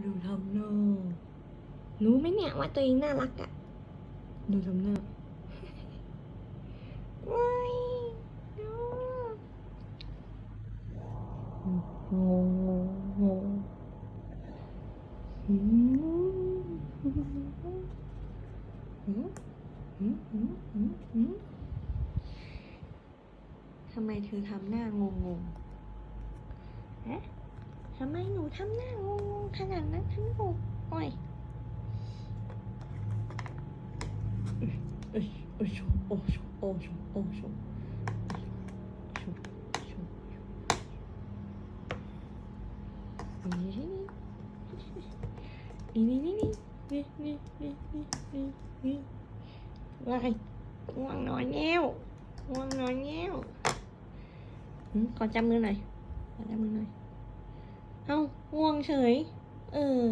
ดูทำหน้ารู้ไหมเนี่ยว่าตัวเองน่ารักอะดูทำหน้าว้ายดูงงงงอืมอืมอืมอืมอืมอืมทำไมเธอทำหน้างงงๆฮะทำไมหนูทำหน้างงขนาดนั้นทั้งลูกโอ้ยเอ้ยเอ้ยโอ้ชูโอ้ชูโอ้ชูชูชูนี่นี่นี่นี่นี่นี่นี่นี่นี่นี่ว้ายง่วงนอนแล้วง่วงนอนแล้วหืมขอจับมือหน่อยขอจับมือหน่อย เอ้าง่วงเฉย เออ